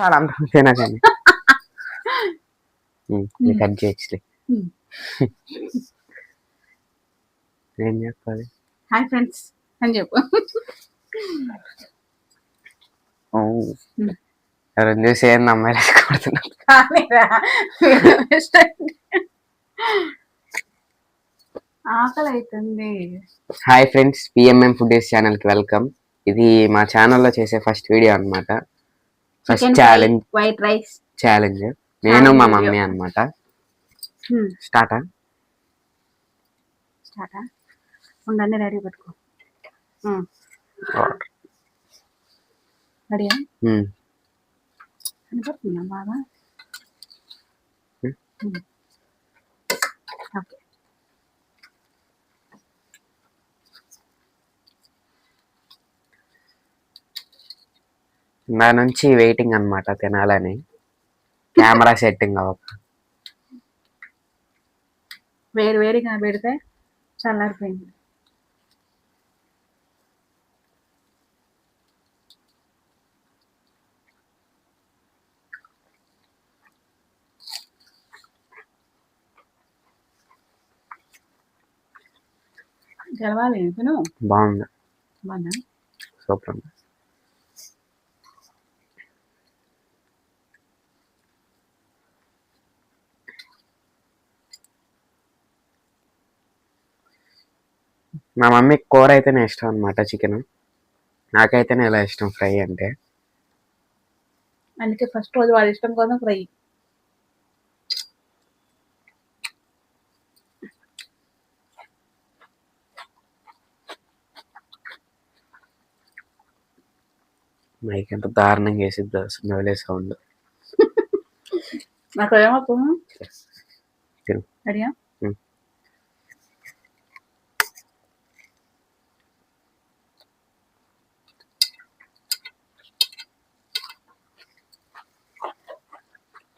చాలా అంత కానీ. కట్ చేయొచ్చులే. ఏం చెప్పాలి? హాయ్ ఫ్రెండ్స్ అని చెప్పు. చూసి కొడుతున్నారు. ఆకలి అవుతుంది హాయ్ ఫ్రెండ్స్ పిఎంఎం ఫుడీస్ ఛానల్కి వెల్కమ్. ఇది మా ఛానల్లో చేసే ఫస్ట్ వీడియో అన్నమాట. First challenge white rice challenge నేను మా మమ్మీ. అన్నమాట. స్టార్టా స్టార్ట్ ఉండండి రెడీ పెట్టుకో. రెడీయా కనపడుతుందా బాగా నా నుంచి వెయిటింగ్ అన్నమాట తినాలని. కెమెరా సెట్టింగ్ అవ్వక. వేడి వేడిగా పెడితే చల్లారిపోయింది. గెలవాలి తిను బాగుంది. బాగుందా? సూపర్ ఉంది. మా మమ్మీ కూర అయితేనే ఇష్టం అనమాట చికెన్. నాకైతేనే ఇలా ఇష్టం ఫ్రై అంటే. అందుకే ఫస్ట్ రోజు వాడి ఇష్టం కోసం ఫ్రై. మైక్ ఎంత దారుణంగా వేసిద్ది నవలే సౌండ్. నాకు ఏమవుతుంది తిను. రెడీయా Hmm.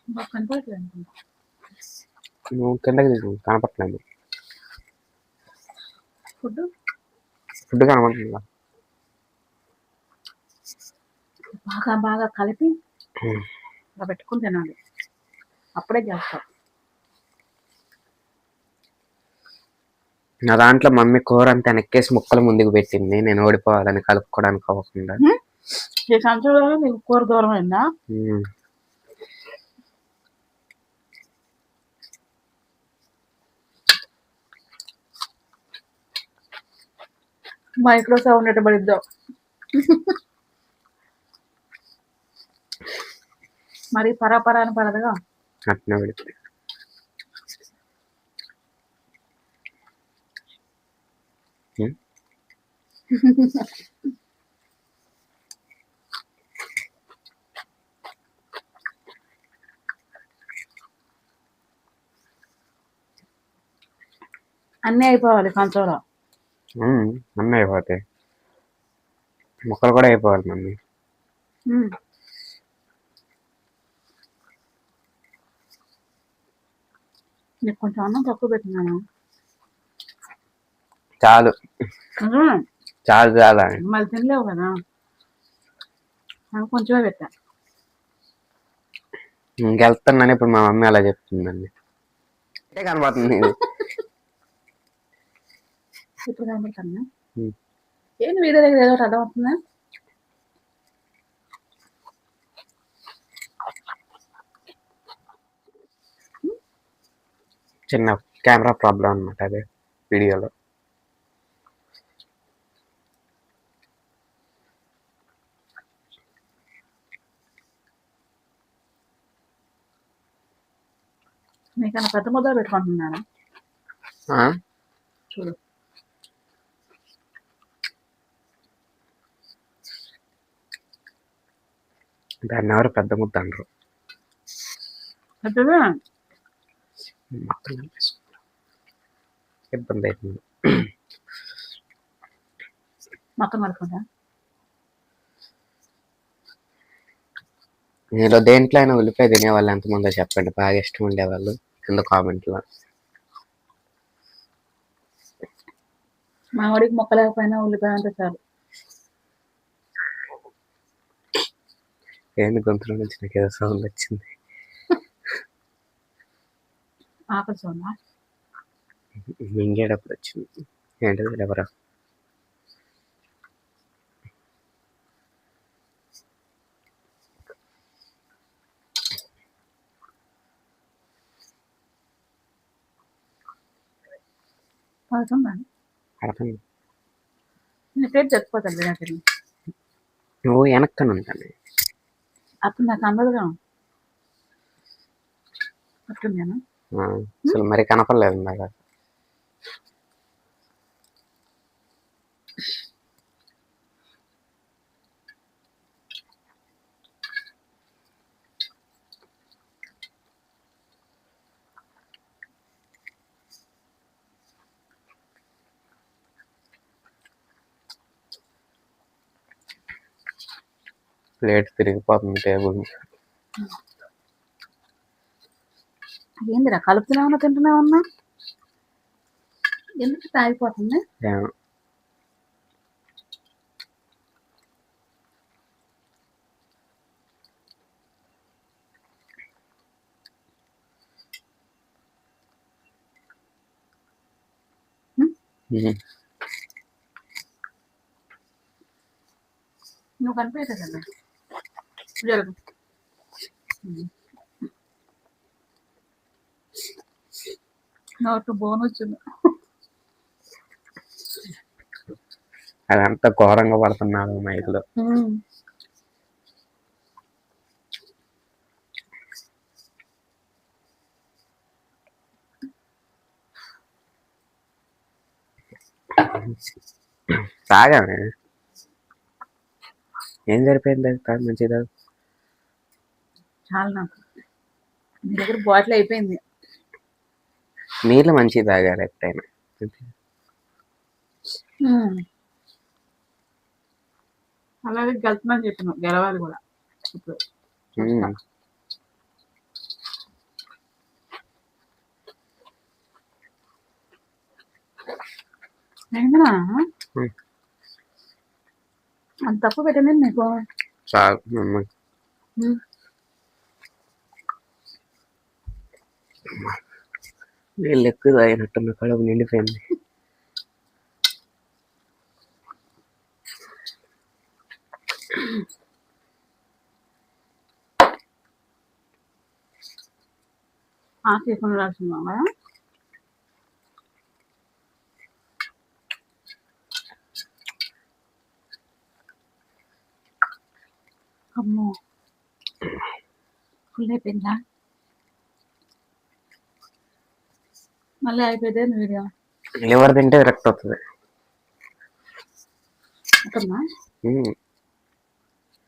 బాగా కనపడట్లేదు అనుకుంటా నువ్వు కిందకి దిగు కనపట్లేదు ఫుడ్? ఫుడ్ కనపడుతుందా బాగా బాగా కలిపి. ఇలా పెట్టుకుని తినాలి. అప్పుడే చేస్తాం. నా దాంట్లో మమ్మీ కూర అంతా వెనక్కేసి ముక్కలు ముందుకు పెట్టింది. నేను ఓడిపోవాలని కలుపుకోవడానికి అవ్వకుండా. ఈ సంవత్సరంలో నీకు కూర దూరం అయిందా? ఉమ్. మైక్రో సౌండ్ ఎట్ట పడిద్దాం మరి పరాపరా అని పడదుగా అట్నే పెడితే ఉమ్. అన్నీ అయిపోవాలి కంచంలో అన్నీ అయిపోతాయి ముక్కలు కూడా అయిపోవాలి మమ్మీ. కొంచెం అన్నం తక్కువ పెట్టినాను చాలు. చాలు చాలా మళ్ళీ తినలేవు కదా? కొంచెమే పెట్టా. ఇంకెళ్తున్నాను ఇప్పుడు మా మమ్మీ అలా చెప్తుందండి. అంటే కనబడుతుంది. ఇప్పుడు కనబడుతున్నా. ఏంటి వీడియో దగ్గర ఏదో ఒకటి అర్థమవుతుందా చిన్న కెమెరా ప్రాబ్లం అన్నమాట అదే వీడియోలో నీకన్నా పెద్ద ముద్ద పెట్టుకుంటున్నాను? చూడు దాన్ని ఎవరు పెద్ద ముద్ద అనరు. మొత్తం. ఇబ్బంది అవుతుంది మొత్తం మీలో దేంట్లో అయినా ఉల్లిపాయ తినేవాళ్ళు ఎంతమందో చెప్పండి. బాగా ఇష్టం ఉండేవాళ్ళు కింద కామెంట్లో. మా వాడికి మొక్కలేకపోయినా ఉల్లిపాయ అంటే చాలు. ఏంది గొంతులో నుంచి నాకు ఏదో సౌండ్ వచ్చింది. ఆకలి సోనా మింగేటప్పుడు వచ్చింది. ఏంటిది ఎవరా? అర్థం నీ పేరు వినాకరి నువ్వు వెనక్కని ఉంటాను. అప్పుడు నాకు అందదుగా అట్టుందేనా అసలు మరి కనపడలేదు నాకు. ప్లేట్ తిరిగిపోతుంది టేబుల్ ఏందిరా కలుపుతూనే ఉన్నా తింటూనే ఉన్నా ఎందుకు తాగిపోతుంది నువ్వు కనిపించదు కదా జరుగు నోటు బోన్ వచ్చింది. అదంతా ఘోరంగా పడుతున్నాడు మైక్లో. తాగామే ఏం సరిపోయింది అది తాగు. మంచిది చాలా నాకు. నీ దగ్గర బాటిల్ అయిపోయింది. నీళ్ళు మంచిది తాగాలి ఎప్పుడైనా? అలాగే గెలుతుందని చెప్పిన గెలవాలి కూడా. ఇప్పుడు. అంత తక్కువ పెట్టింది నీకు? చాలు అమ్మ. ఉమ్. నీళ్ళు ఎక్కువ తాగినట్టున్న కడుపు నిండిపోయింది ఆకు ఎక్కువ రాసిందా కదా అమ్మో ఫుల్ అయిపోయిందా మళ్ళీ అయిపోయిందే వీడియో? లివర్ తింటే అవుతుంది అక్కడనా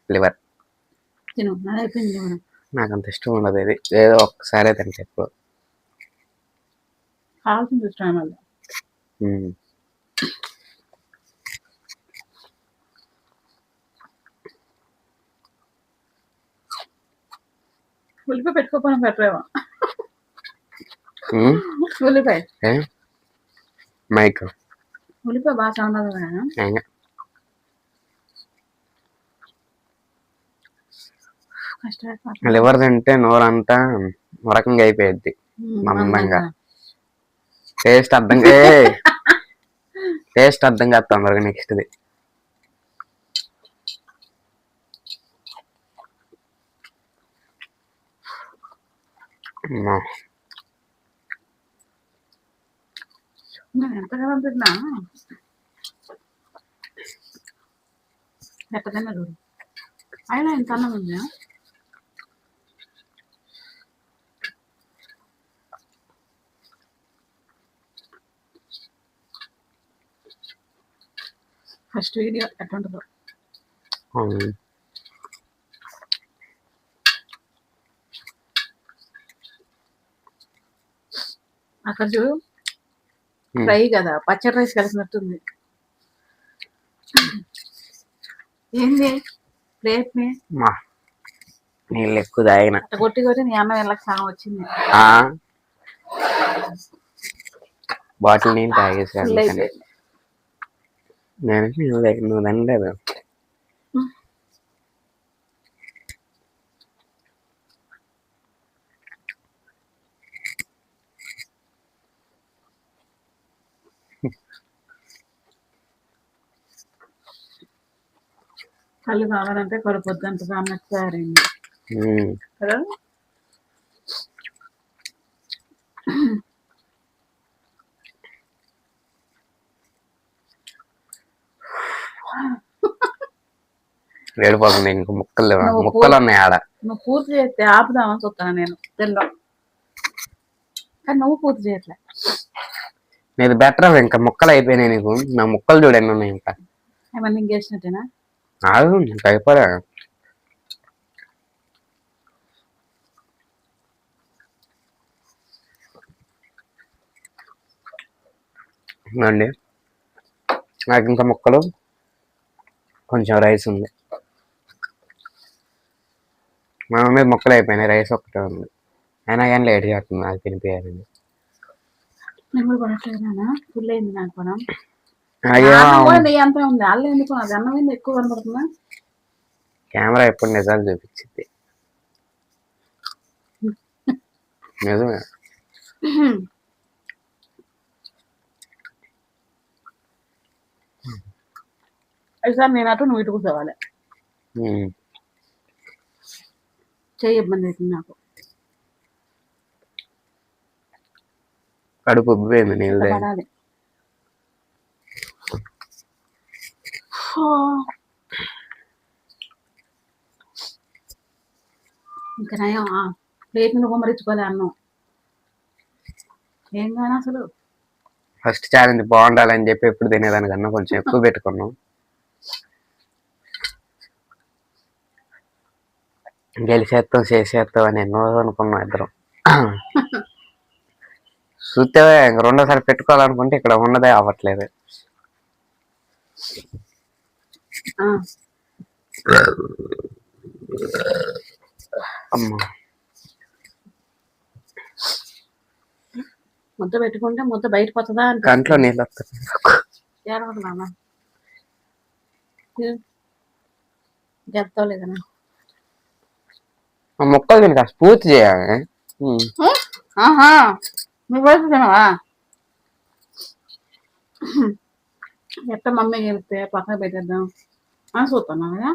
లివర్. నాకు అంత ఇష్టం ఉండదు ఇది. ఏదో ఒక్కసారే తింటే ఎక్కువ. కావాల్సింది ఇష్టం మళ్ళీ. ఉల్లిపాయ పెట్టుకోపోయినా ఉమ్. ఉల్లిపాయ మైక్. ఉల్లిపాయ బాగా సౌండ్ కష్టపడి లివర్ తింటే నోరంతా మరకంగా అయిపోయింది మందంగా. టేస్ట్ అర్థం టేస్ట్ అర్థం కాదు తొందరగా నెక్స్ట్ది నేను ఎంతగానో తిన్నా ఎట్టదన్నా చూడు అయినా ఇంత అన్నం ఉందా ఫస్ట్ వీడియో ఎట్లుంటుందో అక్కడ చూడు Hmm. ఫ్రై కదా పచ్చడి రైస్ కలిసినట్టుంది. ఏంది? ప్లేట్ మా? నీళ్ళు ఎక్కువ తాగిన. కొట్టి కొట్టి నీ అన్నం వెళ్ళక సగం వచ్చింది. ఆ? బాటిల్ నీళ్ళు తాగేసాను నేను నువ్వు తాగి- కళ్ళు కావాలంటే కడుపొద్దు అంటది అన్నట్టు తయారైంది. కదా? ఇంక ముక్కలు ముక్కలు ఉన్నాయి ఆడ. నువ్వు పూర్తి చేస్తే ఆపుదామని చూస్తాను నేను. కానీ నువ్వు పూర్తి చేయట్లే. నీది బెటర్ ఇంకా. ముక్కలు అయిపోయినాయి నీకు. నా ముక్కలు చూడు ఎన్ని ఉన్నాయి ఇంకా. ఏమన్నా ఇంకేసినట్టేనా? ఆగు ఇంకా అయిపోయా అండి నాకు ఇంకా మొక్కలు కొంచెం రైస్ ఉంది మా మమ్మీ మొక్కలు అయిపోయినాయి రైస్ ఒక్కటే ఉంది అయినా కానీ లేట్ చేస్తుంది నాకు తినిపించాలండి ఫుల్ అయింది నాకు కెమెరా ఎప్పుడు నిజాలు చూపించింది? నిజమే. ఈసారి నేను అటు నువ్వు ఇటు కూర్చోవాలి. చెయ్యి ఇబ్బంది అవుతుంది నాకు. కడుపు ఉబ్బిపోయింది నీళ్ళదే ఇంకా నయం ప్లేట్ నువ్వు మరించుకోలే అన్నం. ఏం కానీ అసలు? ఫస్ట్ ఛాలెంజ్ బాగుండాలని చెప్పి ఎప్పుడు తినేదానికన్నా కొంచెం ఎక్కువ పెట్టుకున్నాం. గెలిచేస్తాం చేసేస్తాం అని ఎన్నో అనుకున్నాం ఇద్దరం. చూస్తే ఇంక రెండోసారి పెట్టుకోవాలనుకుంటే ఇక్కడ ఉన్నదే అవ్వట్లేదు. అమ్మా. ముద్ద పెట్టుకుంటే ముద్ద బయట పోతుందా అంటే కంట్లో నీళ్ళు వస్తాయి. గెత్తావు లేదన్నా ఆ ముక్కలు స్ఫూర్తి చేయాలి. ఆహా. వైపు తినవా? ఎట్ట మమ్మీ గెలిస్తే పక్కన పెట్టేద్దాం. చూస్తున్నా కదా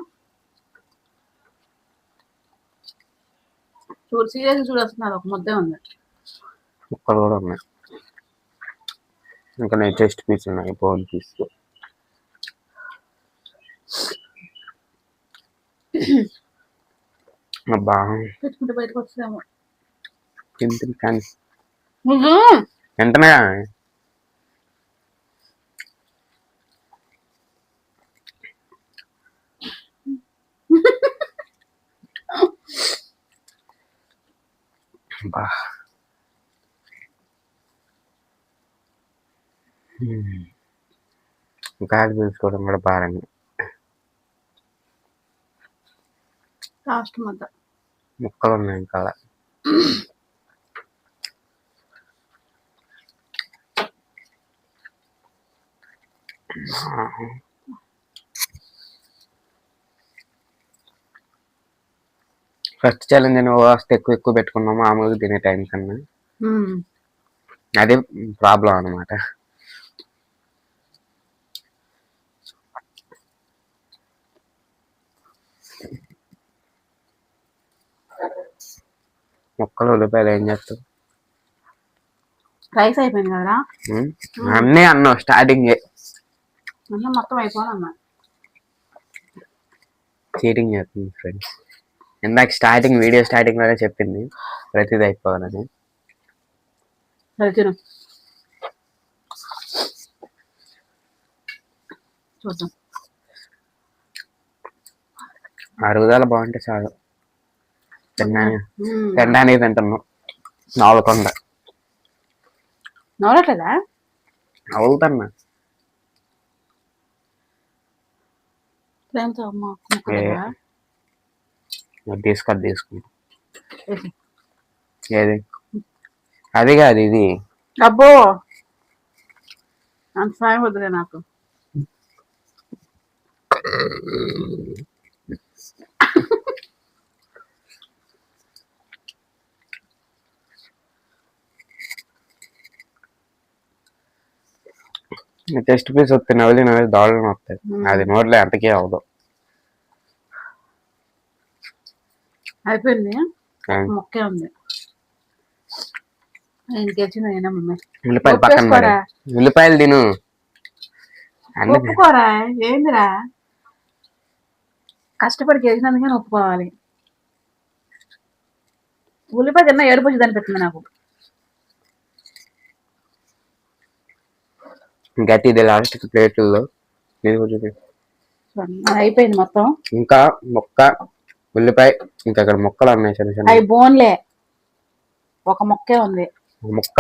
చూడు సీరియస్ చూడొస్తున్నారు ఒక ముద్దే ఉంది ముక్కలు కూడా ఉన్నాయి ఇంకా నేను టెస్ట్ పీస్ ఉన్నాయి బోన్ పీస్ అబ్బా పెట్టుకుంటే బయటకు వస్తుందేమో తిని కానీ నువ్వు వెంటనే బా గాలి పీల్చుకోవడం కూడా బాగా లాస్ట్ ముద్ద ముక్కలు ఉన్నాయి ఇంకా అలా. ఫస్ట్ ఛాలెంజ్ అని వస్తే ఎక్కువ ఎక్కువ పెట్టుకున్నాము మామూలుగా తినే టైం కన్నా. అదే ప్రాబ్లం అన్నమాట. ముక్కలు ఉల్లిపాయలు ఏం చేస్తావు? రైస్ అయిపోయింది కదరా? అన్నీ అన్నావు స్టార్టింగ్ మొత్తం అయిపోవాలన్నా. చీటింగ్ చేస్తుంది ఫ్రెండ్స్ ఇందాక స్టార్టింగ్ వీడియో స్టార్టింగ్లోనే చెప్పింది. ప్రతిదీ అయిపోవాలని. చూద్దాం. అరుగుదల బాగుంటే చాలు. తినడానికి తింటున్నాం. నవలకొండ. నవ్వట్లేదా నవ్వులుతున్నా ప్రేమతో అమ్మ తీసుకొని తీసుకుంటా. ఏది? అది కాదు ఇది. అబ్బో! అంత సాయం వద్దులే నాకు. టెస్ట్ పీస్ వస్తే నవ్వులి నవ్వులి దోళన వస్తాయి. అది నోట్లో ఎంతకీ అవదు అయిపోయింది? మొక్కే ఉంది. ఉల్లిపాయలు పక్కన. ఉల్లిపాయలు తిను. ఒప్పుకోరా? ఏందిరా? కష్టపడి చేసినందుకే ఒప్పుకోవాలి. ఉల్లిపాయ తిన్నా ఏడుపు వచ్చి అనిపిస్తుంది నాకు. గట్టి ఇది లాస్ట్ ప్లేట్లో. అయిపోయింది మొత్తం. ఇంకా మొక్క ఉల్లిపాయ ఇంకా అక్కడ మొక్కలు ఉన్నాయి చిన్న చిన్న అవి బోన్లే. ఒక మొక్కే ఉంది. ముక్క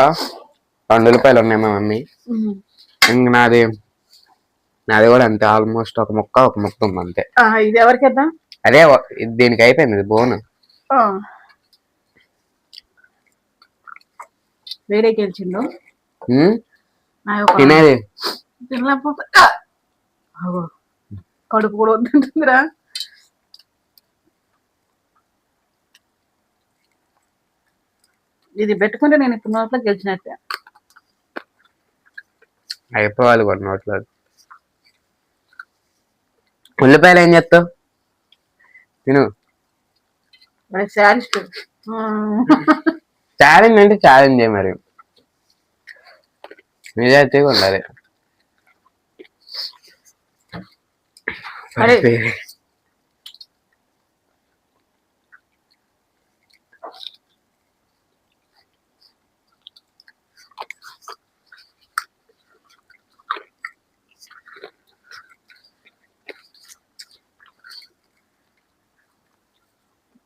రెండు ఉల్లిపాయలు ఉన్నాయి మా మమ్మీ. ఇంక నాది నాది కూడా అంతే ఆల్మోస్ట్ ఒక ముక్క ఒక ముక్క ఉంది అంతే. ఇది ఎవరికి ఇద్దాం? అదే ఇది దీనికి అయిపోయింది ఇది బోన్. వేడే గెలిచిండు. తినేది. తినలేకపోతే కడుపు కూడా వద్దంటుందిరా. ఇది పెట్టుకుంటే నేను ఇప్పుడు నోట్లో గెలిచినట్టే. అయిపోవాలి కూడా నోట్లో. ఉల్లిపాయలు ఏం చేస్తావు? తిను. ఛాలెంజ్ అంటే ఛాలెంజ్ మరి. నిజాయితీగా ఉండాలి.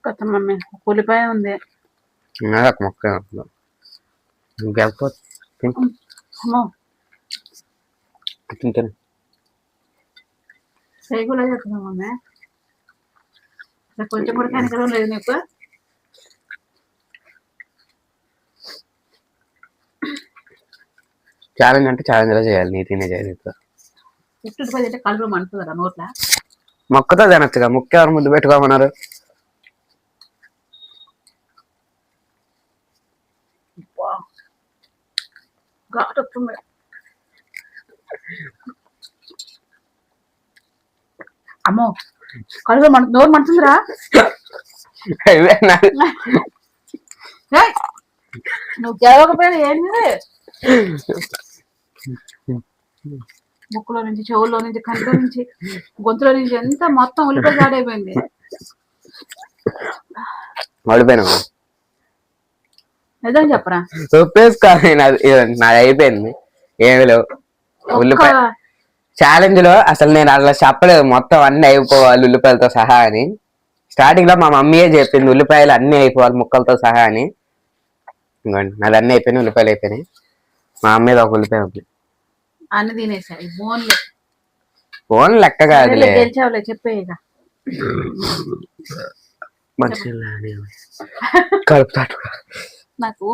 కొత్త మమ్మీ ఉల్లిపాయ ఉంది. నాది ఒక మొక్క తిను. సైకిల్ మమ్మీ కొంచెం కూడా లేదు నీకు. ఛాలెంజ్ అంటే ఛాలెంజ్లో చేయాలి. నీ తినే చేయాలి కళ్ళు మండుతుంది కదా నోట్ల. మొక్కతో తినచ్చుగా. ముక్క ఎవరు ముద్దు పెట్టుకోమన్నారు? ఘాటు వస్తుంది అమ్మో కళ్ళు మన నోరు ఏయ్! నువ్వు గెలవకపోయినా ఏంది ముక్కులో నుంచి చెవుల్లో నుంచి కంట్లో నుంచి గొంతులో నుంచి ఎంత మొత్తం ఉల్లిపాయ జాడైపోయింది మడిపోయినా నిజం చెప్పరా? నాది అయిపోయింది. ఏమి లేవు. ఉల్లిపాయ. ఛాలెంజ్లో అసలు నేను అట్లా చెప్పలేదు. మొత్తం అన్ని అయిపోవాలి ఉల్లిపాయలతో సహా అని. స్టార్టింగ్లో మా మమ్మీయే చెప్పింది ఉల్లిపాయలు అన్ని అయిపోవాలి ముక్కలతో సహా అని. ఇంకోండి నాది అన్ని అయిపోయినాయి ఉల్లిపాయలు అయిపోయినాయి. మా అమ్మేది ఒక ఉల్లిపాయ ఉంది. అన్ని తినేసాయి బోన్లు. ఫోన్ లెక్క కాదులే. గెలిచావులే చెప్పే ఇక. మనుషుల్లానే కలుపుతాడు నాకు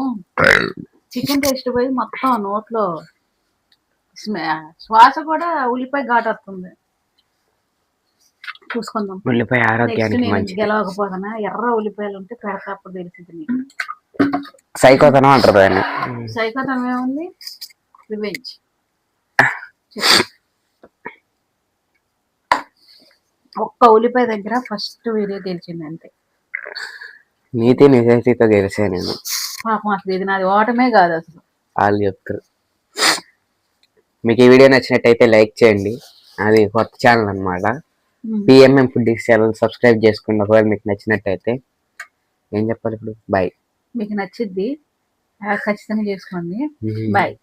చికెన్ టేస్ట్ పోయి మొత్తం నోట్లో శ్వాస కూడా ఉల్లిపాయ ఘాటు వస్తుంది. చూసుకుందాం. ఉల్లిపాయ ఆరోగ్యానికి నేను మంచిది. గెలవకపోతానా ఎర్ర ఉల్లిపాయలు ఉంటే పెడతా అప్పుడు తెలిసింది నీకు. సైకోతనం అంటారు దాన్ని. సైకోతం ఏముంది? రివెంజ్ ఒక్క ఉల్లిపాయ దగ్గర ఫస్ట్ వీడియో గెలిచింది అంతే. నీతి నిజాయితీతో గెలిచా నేను. పాపం అసలు ఇది నాది ఓటమే కాదు అసలు. వాళ్ళు చెప్తారు. మీకు ఈ వీడియో నచ్చినట్టయితే లైక్ చేయండి. అది కొత్త ఛానల్ అన్నమాట. Um. PMM food channel subscribe చేసుకోండి. ఒకవేళ మీకు నచ్చినట్టయితే ఏం చెప్పాలి ఇప్పుడు? బాయ్ మీకు నచ్చిద్ది ఖచ్చితంగా చేసుకోండి. బాయ్